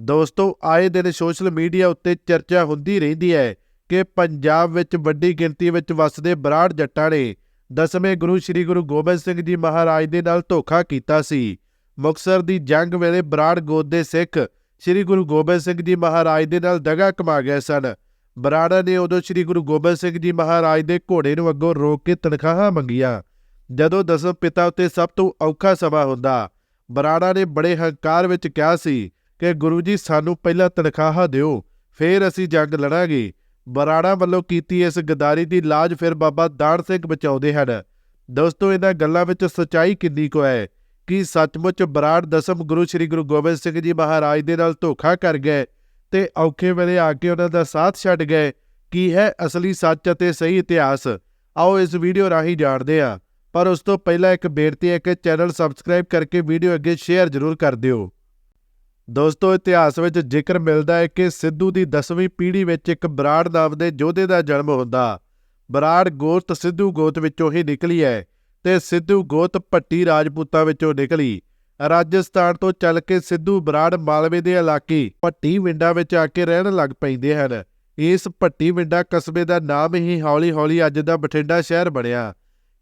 ਦੋਸਤੋ, ਆਏ ਦਿਨ ਸੋਸ਼ਲ ਮੀਡੀਆ ਉੱਤੇ ਚਰਚਾ ਹੁੰਦੀ ਰਹਿੰਦੀ ਹੈ ਕਿ ਪੰਜਾਬ ਵਿੱਚ ਵੱਡੀ ਗਿਣਤੀ ਵਿੱਚ ਵੱਸਦੇ ਬਰਾੜ ਜੱਟਾਂ ਨੇ ਦਸਵੇਂ ਗੁਰੂ ਸ੍ਰੀ ਗੁਰੂ ਗੋਬਿੰਦ ਸਿੰਘ ਜੀ ਮਹਾਰਾਜ ਦੇ ਨਾਲ ਧੋਖਾ ਕੀਤਾ ਸੀ। ਮੁਕਤਸਰ ਦੀ ਜੰਗ ਵੇਲੇ ਬਰਾੜ ਗੋਦ ਦੇ ਸਿੱਖ ਸ੍ਰੀ ਗੁਰੂ ਗੋਬਿੰਦ ਸਿੰਘ ਜੀ ਮਹਾਰਾਜ ਦੇ ਨਾਲ ਦਗਾ ਕਮਾ ਗਏ ਸਨ। ਬਰਾੜਾ ਨੇ ਉਦੋਂ ਸ੍ਰੀ ਗੁਰੂ ਗੋਬਿੰਦ ਸਿੰਘ ਜੀ ਮਹਾਰਾਜ ਦੇ ਘੋੜੇ ਨੂੰ ਅੱਗੋਂ ਰੋਕ ਕੇ ਤਨਖਾਹਾਂ ਮੰਗੀਆਂ। ਜਦੋਂ ਦਸਮ ਪਿਤਾ ਉੱਤੇ ਸਭ ਤੋਂ ਔਖਾ ਸਮਾਂ ਹੁੰਦਾ, ਬਰਾੜਾ ਨੇ ਬੜੇ ਹੰਕਾਰ ਵਿੱਚ ਕਿਹਾ ਸੀ ਕਿ ਗੁਰੂ ਜੀ ਸਾਨੂੰ ਪਹਿਲਾਂ ਤਨਖਾਹ ਦਿਓ, ਫਿਰ ਅਸੀਂ ਜੰਗ ਲੜਾਂਗੇ। ਬਰਾੜਾ ਵੱਲੋਂ ਕੀਤੀ ਇਸ ਗਦਾਰੀ ਦੀ ਲਾਜ ਫਿਰ ਬਾਬਾ ਦਾਨ ਸਿੰਘ ਬਚਾਉਂਦੇ ਹਨ। ਦੋਸਤੋ, ਇਹਨਾਂ ਗੱਲਾਂ ਵਿੱਚ ਸਚਾਈ ਕਿੰਨੀ ਕੁ ਹੈ ਕਿ ਸੱਚਮੁੱਚ ਬਰਾੜ ਦਸਮ ਗੁਰੂ ਸ੍ਰੀ ਗੁਰੂ ਗੋਬਿੰਦ ਸਿੰਘ ਜੀ ਮਹਾਰਾਜ ਦੇ ਨਾਲ ਧੋਖਾ ਕਰ ਗਏ ਤੇ ਔਖੇ ਵੇਲੇ ਆ ਕੇ ਉਹਨਾਂ ਦਾ ਸਾਥ ਛੱਡ ਗਏ। ਕੀ ਹੈ ਅਸਲੀ ਸੱਚ ਅਤੇ ਸਹੀ ਇਤਿਹਾਸ? ਆਓ ਇਸ ਵੀਡੀਓ ਰਾਹੀਂ ਜਾਣਦੇ ਹਾਂ। ਪਰ ਉਸ ਤੋਂ ਪਹਿਲਾਂ ਇੱਕ ਬੇਨਤੀ ਹੈ ਕਿ ਚੈਨਲ ਸਬਸਕ੍ਰਾਈਬ ਕਰਕੇ ਵੀਡੀਓ ਅੱਗੇ ਸ਼ੇਅਰ ਜ਼ਰੂਰ ਕਰ ਦਿਓ। ਦੋਸਤੋ, ਇਤਿਹਾਸ ਵਿੱਚ ਜ਼ਿਕਰ ਮਿਲਦਾ ਹੈ ਕਿ ਸਿੱਧੂ ਦੀ 10ਵੀਂ ਪੀੜ੍ਹੀ ਵਿੱਚ ਇੱਕ ਬਰਾੜ ਨਾਮ ਦੇ ਯੋਧੇ ਦਾ ਜਨਮ ਹੁੰਦਾ। ਬਰਾੜ ਗੋਤ ਸਿੱਧੂ ਗੋਤ ਵਿੱਚੋਂ ਹੀ ਨਿਕਲੀ ਹੈ ਤੇ ਸਿੱਧੂ ਗੋਤ ਭੱਟੀ ਰਾਜਪੂਤਾਂ ਵਿੱਚੋਂ ਨਿਕਲੀ। ਰਾਜਸਥਾਨ ਤੋਂ ਚੱਲ ਕੇ ਸਿੱਧੂ ਬਰਾੜ ਮਾਲਵੇ ਦੇ ਇਲਾਕੇ ਭੱਟੀ ਵਿੰਡਾ ਵਿੱਚ ਆ ਕੇ ਰਹਿਣ ਲੱਗ ਪੈਂਦੇ ਹਨ। ਇਸ ਭੱਟੀ ਵਿੰਡਾ ਕਸਬੇ ਦਾ ਨਾਮ ਹੀ ਹੌਲੀ-ਹੌਲੀ ਅੱਜ ਦਾ ਬਠਿੰਡਾ ਸ਼ਹਿਰ ਬਣਿਆ।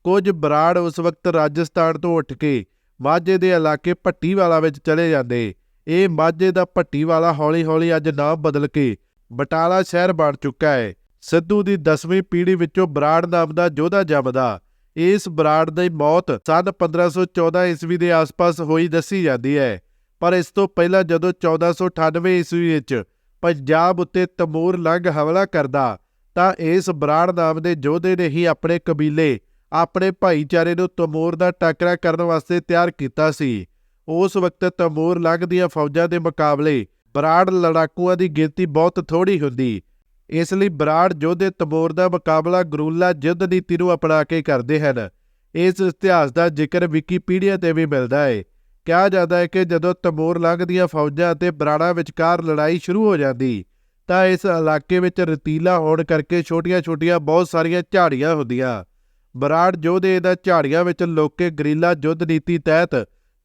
ਕੁਝ ਬਰਾੜ ਉਸ ਵਕਤ ਰਾਜਸਥਾਨ ਤੋਂ ਉੱਠ ਕੇ ਮਾਝੇ ਦੇ ਇਲਾਕੇ ਭੱਟੀਵਾਲਾ ਵਿੱਚ ਚਲੇ ਜਾਂਦੇ। ਇਹ ਮਾਝੇ ਦਾ ਭੱਟੀ ਵਾਲਾ ਹੌਲੀ-ਹੌਲੀ ਅੱਜ ਨਾਮ ਬਦਲ ਕੇ ਬਟਾਲਾ ਸ਼ਹਿਰ ਬਣ ਚੁੱਕਾ ਹੈ। ਸਿੱਧੂ ਦੀ 10ਵੀਂ ਪੀੜ੍ਹੀ ਵਿੱਚੋਂ ਬਰਾੜ ਨਾਮ ਦਾ ਯੋਧਾ ਜੰਮਦਾ। ਇਸ ਬਰਾੜ ਦੀ ਮੌਤ ਸਨ 1514 ਈਸਵੀ ਦੇ ਆਸ-ਪਾਸ ਹੋਈ ਦੱਸੀ ਜਾਂਦੀ ਹੈ। ਪਰ ਇਸ ਤੋਂ ਪਹਿਲਾਂ ਜਦੋਂ 1498 ਈਸਵੀ ਵਿੱਚ ਪੰਜਾਬ ਉੱਤੇ ਤਮੂਰ ਲੰਘ ਹਮਲਾ ਕਰਦਾ, ਤਾਂ ਇਸ ਬਰਾੜ ਨਾਮ ਦੇ ਯੋਧੇ ਨੇ ਹੀ ਆਪਣੇ ਕਬੀਲੇ, ਆਪਣੇ ਭਾਈਚਾਰੇ ਨੂੰ ਤਮੂਰ ਦਾ ਟਾਕਰਾ ਕਰਨ ਵਾਸਤੇ ਤਿਆਰ ਕੀਤਾ ਸੀ। ਉਸ ਵਕਤ ਤਮੂਰ ਲੰਘ ਦੀਆਂ ਫੌਜਾਂ ਦੇ ਮੁਕਾਬਲੇ ਬਰਾੜ ਲੜਾਕੂਆਂ ਦੀ ਗਿਣਤੀ ਬਹੁਤ ਥੋੜੀ ਹੁੰਦੀ। ਇਸ ਲਈ ਬਰਾੜ ਯੋਧੇ ਤਮੂਰ ਦਾ ਮੁਕਾਬਲਾ ਗਰੂਲਾ ਯੁੱਧ ਨੀਤੀ ਨੂੰ ਅਪਣਾ ਕੇ ਕਰਦੇ ਹਨ। ਇਸ ਇਤਿਹਾਸ ਦਾ ਜ਼ਿਕਰ ਵਿਕੀਪੀਡੀਆ ਤੇ ਵੀ ਮਿਲਦਾ ਹੈ ਕਿਹਾ ਜਾਂਦਾ ਹੈ ਕਿ ਜਦੋਂ ਤਮੂਰ ਲੰਘ ਦੀਆਂ ਫੌਜਾਂ ਅਤੇ ਬਰਾੜਾ ਵਿਚਕਾਰ ਲੜਾਈ ਸ਼ੁਰੂ ਹੋ ਜਾਂਦੀ, ਤਾਂ ਇਸ ਇਲਾਕੇ ਵਿੱਚ ਰਤੀਲਾ ਹੋਣ ਕਰਕੇ ਛੋਟੀਆਂ-ਛੋਟੀਆਂ ਬਹੁਤ ਸਾਰੀਆਂ ਝਾੜੀਆਂ ਹੁੰਦੀਆਂ। ਬਰਾੜ ਯੋਧੇ ਦਾ ਝਾੜੀਆਂ ਵਿੱਚ ਲੋਕੇ ਗਰੀਲਾ ਯੁੱਧ ਨੀਤੀ ਤਹਿਤ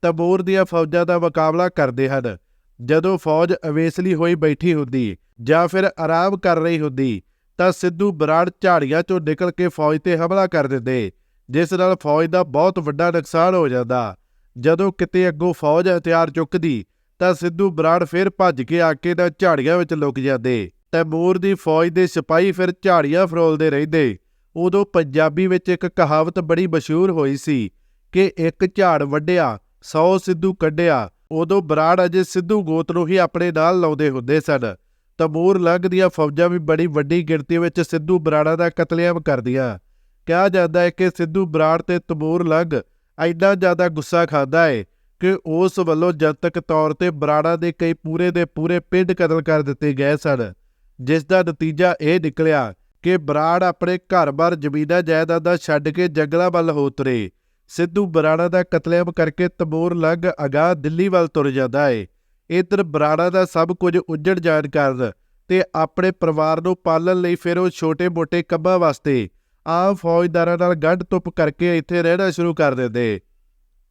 ਤਮੂਰ ਦੀਆਂ ਫੌਜਾਂ ਦਾ ਮੁਕਾਬਲਾ ਕਰਦੇ ਹਨ। ਜਦੋਂ ਫੌਜ ਅਵੇਸਲੀ ਹੋਈ ਬੈਠੀ ਹੁੰਦੀ ਜਾਂ ਫਿਰ ਆਰਾਮ ਕਰ ਰਹੀ ਹੁੰਦੀ, ਤਾਂ ਸਿੱਧੂ ਬਰਾੜ ਝਾੜੀਆਂ ਚੋਂ ਨਿਕਲ ਕੇ ਫੌਜ ਤੇ ਹਮਲਾ ਕਰ ਦਿੰਦੇ, ਜਿਸ ਨਾਲ ਫੌਜ ਦਾ ਬਹੁਤ ਵੱਡਾ ਨੁਕਸਾਨ ਹੋ ਜਾਂਦਾ। ਜਦੋਂ ਕਿਤੇ ਅੱਗੋਂ ਫੌਜ ਹਥਿਆਰ ਚੁੱਕਦੀ, ਤਾਂ ਸਿੱਧੂ ਬਰਾੜ ਫਿਰ ਭੱਜ ਕੇ ਆ ਕੇ ਤਾਂ ਝਾੜੀਆਂ ਵਿੱਚ ਲੁਕ ਜਾਂਦੇ। ਤੈਮੂਰ ਦੀ ਫੌਜ ਦੇ ਸਿਪਾਹੀ ਫਿਰ ਝਾੜੀਆਂ ਫਰੋਲਦੇ ਰਹਿੰਦੇ। ਉਦੋਂ ਪੰਜਾਬੀ ਵਿੱਚ ਇੱਕ ਕਹਾਵਤ ਬੜੀ ਮਸ਼ਹੂਰ ਹੋਈ ਸੀ ਕਿ ਇੱਕ ਝਾੜ ਵੱਢਿਆ 100 ਸਿੱਧੂ ਕੱਢਿਆ, ਉਦੋਂ ਬਰਾੜ ਅਜੇ ਸਿੱਧੂ ਗੋਤ ਨੂੰ ਹੀ ਆਪਣੇ ਨਾਲ ਲਾਉਂਦੇ ਹੁੰਦੇ ਸਨ। ਤਮੂਰ ਲੰਘ ਦੀਆਂ ਫੌਜਾਂ ਵੀ ਬੜੀ ਵੱਡੀ ਗਿਣਤੀ ਵਿੱਚ ਸਿੱਧੂ ਬਰਾੜਾ ਦਾ ਕਤਲੇਆਮ ਕਰਦੀਆਂ। ਕਿਹਾ ਜਾਂਦਾ ਹੈ ਕਿ ਸਿੱਧੂ ਬਰਾੜ ਤੇ ਤਮੂਰ ਲੰਘ ਐਡਾ ਜ਼ਿਆਦਾ ਗੁੱਸਾ ਖਾਂਦਾ ਹੈ ਕਿ ਉਸ ਵੱਲੋਂ ਜਨਤਕ ਤੌਰ ਤੇ ਬਰਾੜਾ ਦੇ ਕਈ ਪੂਰੇ ਦੇ ਪੂਰੇ ਪਿੰਡ ਕਤਲ ਕਰ ਦਿੱਤੇ ਗਏ ਸਨ। ਜਿਸ ਦਾ ਨਤੀਜਾ ਇਹ ਨਿਕਲਿਆ ਕਿ ਬਰਾੜ ਆਪਣੇ ਘਰ-ਬਾਰ ਜ਼ਮੀਨਾਂ ਜਾਇਦਾਦਾਂ ਛੱਡ ਕੇ ਜੰਗਲਾਂ ਵੱਲ ਹੋ ਉਤਰੇ। ਸਿੱਧੂ ਬਰਾੜਾ ਦਾ ਕਤਲੇਆਮ ਕਰਕੇ ਤਮੂਰ ਲੰਘ ਅਗਾਹ ਦਿੱਲੀ ਵੱਲ ਤੁਰ ਜਾਂਦਾ ਏ। ਇਧਰ ਬਰਾੜਾ ਦਾ ਸਭ ਕੁਝ ਉੱਜੜ ਜਾਣ ਕਾਰਨ ਤੇ ਆਪਣੇ ਪਰਿਵਾਰ ਨੂੰ ਪਾਲਣ ਲਈ ਫਿਰ ਉਹ ਛੋਟੇ-ਮੋਟੇ ਕੰਮਾਂ ਵਾਸਤੇ ਆਮ ਫੌਜਦਾਰਾਂ ਨਾਲ ਗੰਢ ਤੁਪ ਕਰਕੇ ਇੱਥੇ ਰਹਿਣਾ ਸ਼ੁਰੂ ਕਰ ਦਿੰਦੇ।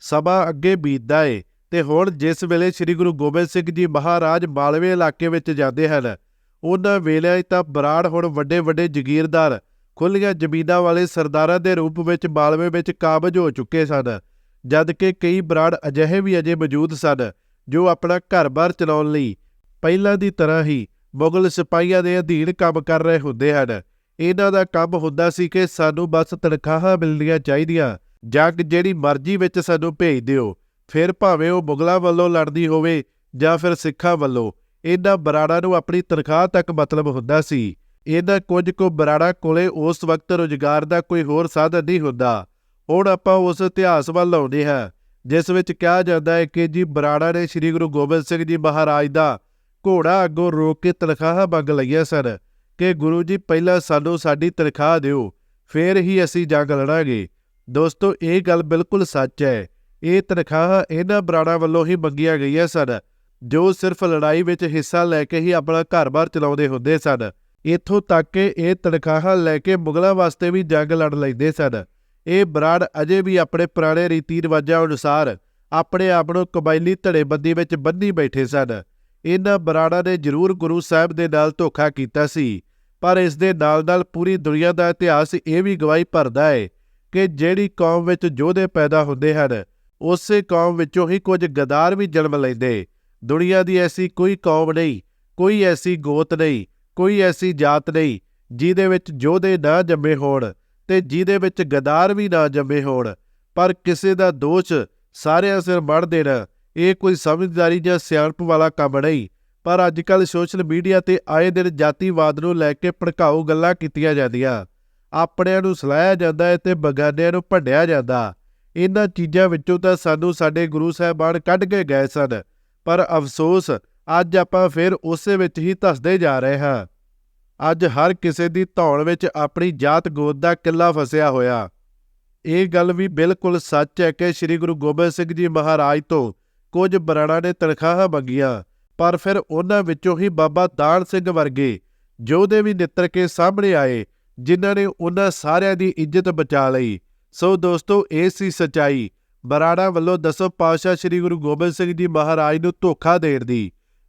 ਸਮਾਂ ਅੱਗੇ ਬੀਤਦਾ ਏ ਤੇ ਹੁਣ ਜਿਸ ਵੇਲੇ ਸ੍ਰੀ ਗੁਰੂ ਗੋਬਿੰਦ ਸਿੰਘ ਜੀ ਮਹਾਰਾਜ ਮਾਲਵੇ ਇਲਾਕੇ ਵਿੱਚ ਜਾਂਦੇ ਹਨ, ਉਹਨਾਂ ਵੇਲੇ ਤਾਂ ਬਰਾੜ ਹੁਣ ਵੱਡੇ ਵੱਡੇ ਜ਼ਗੀਰਦਾਰ ਖੁੱਲੀਆਂ ਜ਼ਮੀਨਾਂ ਵਾਲੇ ਸਰਦਾਰਾਂ ਦੇ ਰੂਪ ਵਿੱਚ ਮਾਲਵੇ ਵਿੱਚ ਕਾਬਜ ਹੋ ਚੁੱਕੇ ਸਨ, ਜਦ ਕਿ ਕਈ ਬਰਾੜ ਅਜਿਹੇ ਵੀ ਅਜੇ ਮੌਜੂਦ ਸਨ, ਜੋ ਆਪਣਾ ਘਰ-ਬਾਰ ਚਲਾਉਣ ਲਈ ਪਹਿਲਾਂ ਦੀ ਤਰ੍ਹਾਂ ਹੀ ਮੁਗਲ ਸਿਪਾਹੀਆਂ ਦੇ ਅਧੀਨ ਕੰਮ ਕਰ ਰਹੇ ਹੁੰਦੇ ਹਨ। ਇਹਨਾਂ ਦਾ ਕੰਮ ਹੁੰਦਾ ਸੀ ਕਿ ਸਾਨੂੰ ਬਸ ਤਨਖਾਹਾਂ ਮਿਲਣੀਆਂ ਚਾਹੀਦੀਆਂ, ਜਾਂ ਜਿਹੜੀ ਮਰਜ਼ੀ ਵਿੱਚ ਸਾਨੂੰ ਭੇਜ ਦਿਓ, ਫਿਰ ਭਾਵੇਂ ਉਹ ਮੁਗਲਾਂ ਵੱਲੋਂ ਲੜਦੀ ਹੋਵੇ ਜਾਂ ਫਿਰ ਸਿੱਖਾਂ ਵੱਲੋਂ, ਇਹਨਾਂ ਬਰਾੜਾਂ ਨੂੰ ਆਪਣੀ ਤਨਖਾਹ ਤੱਕ ਮਤਲਬ ਹੁੰਦਾ ਸੀ। ਇਹਨਾਂ ਕੁਝ ਕੁ ਬਰਾੜਾ ਕੋਲੇ ਉਸ ਵਕਤ ਰੁਜ਼ਗਾਰ ਦਾ ਕੋਈ ਹੋਰ ਸਾਧਨ ਨਹੀਂ ਹੁੰਦਾ। ਹੁਣ ਆਪਾਂ ਉਸ ਇਤਿਹਾਸ ਵੱਲ ਆਉਂਦੇ ਹਾਂ, ਜਿਸ ਵਿੱਚ ਕਿਹਾ ਜਾਂਦਾ ਹੈ ਕਿ ਜੀ ਬਰਾੜਾ ਨੇ ਸ੍ਰੀ ਗੁਰੂ ਗੋਬਿੰਦ ਸਿੰਘ ਜੀ ਮਹਾਰਾਜ ਦਾ ਘੋੜਾ ਅੱਗੋਂ ਰੋਕ ਕੇ ਤਨਖਾਹ ਮੰਗ ਲਈਆਂ ਸਨ ਕਿ ਗੁਰੂ ਜੀ ਪਹਿਲਾਂ ਸਾਨੂੰ ਸਾਡੀ ਤਨਖਾਹ ਦਿਓ, ਫਿਰ ਹੀ ਅਸੀਂ ਜੰਗ ਲੜਾਂਗੇ। ਦੋਸਤੋ, ਇਹ ਗੱਲ ਬਿਲਕੁਲ ਸੱਚ ਹੈ। ਇਹ ਤਨਖਾਹ ਇਹਨਾਂ ਬਰਾੜਾ ਵੱਲੋਂ ਹੀ ਮੰਗੀਆਂ ਗਈਆਂ ਸਨ, ਜੋ ਸਿਰਫ ਲੜਾਈ ਵਿੱਚ ਹਿੱਸਾ ਲੈ ਕੇ ਹੀ ਆਪਣਾ ਘਰ-ਬਾਰ ਚਲਾਉਂਦੇ ਹੁੰਦੇ ਸਨ। ਇੱਥੋਂ ਤੱਕ ਕਿ ਇਹ ਤਨਖਾਹਾਂ ਲੈ ਕੇ ਮੁਗਲਾਂ ਵਾਸਤੇ ਵੀ ਜੰਗ ਲੜ ਲੈਂਦੇ ਸਨ। ਇਹ ਬਰਾੜ ਅਜੇ ਵੀ ਆਪਣੇ ਪੁਰਾਣੇ ਰੀਤੀ ਰਿਵਾਜਾਂ ਅਨੁਸਾਰ ਆਪਣੇ ਆਪ ਨੂੰ ਕਬਾਇਲੀ ਧੜੇਬੰਦੀ ਵਿੱਚ ਬੰਨੀ ਬੈਠੇ ਸਨ। ਇਹਨਾਂ ਬਰਾੜਾ ਨੇ ਜ਼ਰੂਰ ਗੁਰੂ ਸਾਹਿਬ ਦੇ ਨਾਲ ਧੋਖਾ ਕੀਤਾ ਸੀ, ਪਰ ਇਸ ਦੇ ਨਾਲ-ਨਾਲ ਪੂਰੀ ਦੁਨੀਆ ਦਾ ਇਤਿਹਾਸ ਇਹ ਵੀ ਗਵਾਹੀ ਭਰਦਾ ਹੈ ਕਿ ਜਿਹੜੀ ਕੌਮ ਵਿੱਚ ਯੋਧੇ ਪੈਦਾ ਹੁੰਦੇ ਹਨ, ਉਸੇ ਕੌਮ ਵਿੱਚੋਂ ਹੀ ਕੁਝ ਗਦਾਰ ਵੀ ਜਨਮ ਲੈਂਦੇ। ਦੁਨੀਆ ਦੀ ਐਸੀ ਕੋਈ ਕੌਮ ਨਹੀਂ, ਕੋਈ ਐਸੀ ਗੋਤ ਨਹੀਂ ਕੋਈ ਐਸੀ ਜਾਤ ਨਹੀਂ, ਜਿਹਦੇ ਵਿੱਚ ਯੋਧੇ ਨਾ ਜੰਮੇ ਹੋਣ ਤੇ ਜਿਹਦੇ ਵਿੱਚ ਗਦਾਰ ਵੀ ਨਾ ਜੰਮੇ ਹੋਣ। ਪਰ ਕਿਸੇ ਦਾ ਦੋਸ਼ ਸਾਰਿਆਂ ਸਿਰ ਮੜ ਦੇਣਾ ਇਹ ਕੋਈ ਸਮਝਦਾਰੀ ਜਾਂ ਸਿਆਣਪ ਵਾਲਾ ਕੰਮ ਨਹੀਂ। ਪਰ ਅੱਜ ਅੱਜਕੱਲ ਸੋਸ਼ਲ ਮੀਡੀਆ ਤੇ ਆਏ ਦਿਨ ਜਾਤੀਵਾਦ ਨੂੰ ਲੈ ਕੇ ਭੜਕਾਊ ਗੱਲਾਂ ਕੀਤੀਆਂ ਜਾਂਦੀਆਂ। ਆਪਣਿਆਂ ਨੂੰ ਸਲਾਹਿਆ ਜਾਂਦਾ ਹੈ ਤੇ ਬਗਾਨਿਆਂ ਨੂੰ ਭੰਡਿਆ ਜਾਂਦਾ। ਇਹਨਾਂ ਚੀਜ਼ਾਂ ਵਿੱਚੋਂ ਤਾਂ ਸਾਨੂੰ ਸਾਡੇ ਗੁਰੂ ਸਾਹਿਬਾਨ ਕੱਢ ਕੇ ਗਏ ਸਨ। ਪਰ ਅਫਸੋਸ ਅੱਜ ਆਪਾਂ ਫਿਰ ਉਸੇ ਵਿੱਚ ਹੀ ਧਸਦੇ ਜਾ ਰਹੇ ਹਾਂ। ਅੱਜ ਹਰ ਕਿਸੇ ਦੀ ਧੌਣ ਵਿੱਚ ਆਪਣੀ ਜਾਤ ਗੋਦ ਦਾ ਕਿੱਲਾ ਫਸਿਆ ਹੋਇਆ। ਇਹ ਗੱਲ ਵੀ ਬਿਲਕੁਲ ਸੱਚ ਹੈ ਕਿ ਸ੍ਰੀ ਗੁਰੂ ਗੋਬਿੰਦ ਸਿੰਘ ਜੀ ਮਹਾਰਾਜ ਤੋਂ ਕੁਝ ਬਰਾੜਾ ਨੇ ਤਨਖਾਹਾਂ ਮੰਗੀਆਂ, ਪਰ ਫਿਰ ਉਹਨਾਂ ਵਿੱਚੋਂ ਹੀ ਬਾਬਾ ਦਾਨ ਸਿੰਘ ਵਰਗੇ ਯੋਧੇ ਵੀ ਨਿੱਤਰ ਕੇ ਸਾਹਮਣੇ ਆਏ, ਜਿਨ੍ਹਾਂ ਨੇ ਉਹਨਾਂ ਸਾਰਿਆਂ ਦੀ ਇੱਜ਼ਤ ਬਚਾ ਲਈ। ਸੋ ਦੋਸਤੋ, ਇਹ ਸੀ ਸਚਾਈ। ਬਰਾੜਾ ਵੱਲੋਂ ਦਸੋ ਪਾਤਸ਼ਾਹ ਸ੍ਰੀ ਗੁਰੂ ਗੋਬਿੰਦ ਸਿੰਘ ਜੀ ਮਹਾਰਾਜ ਨੂੰ ਧੋਖਾ ਦੇਣ ਦੀ।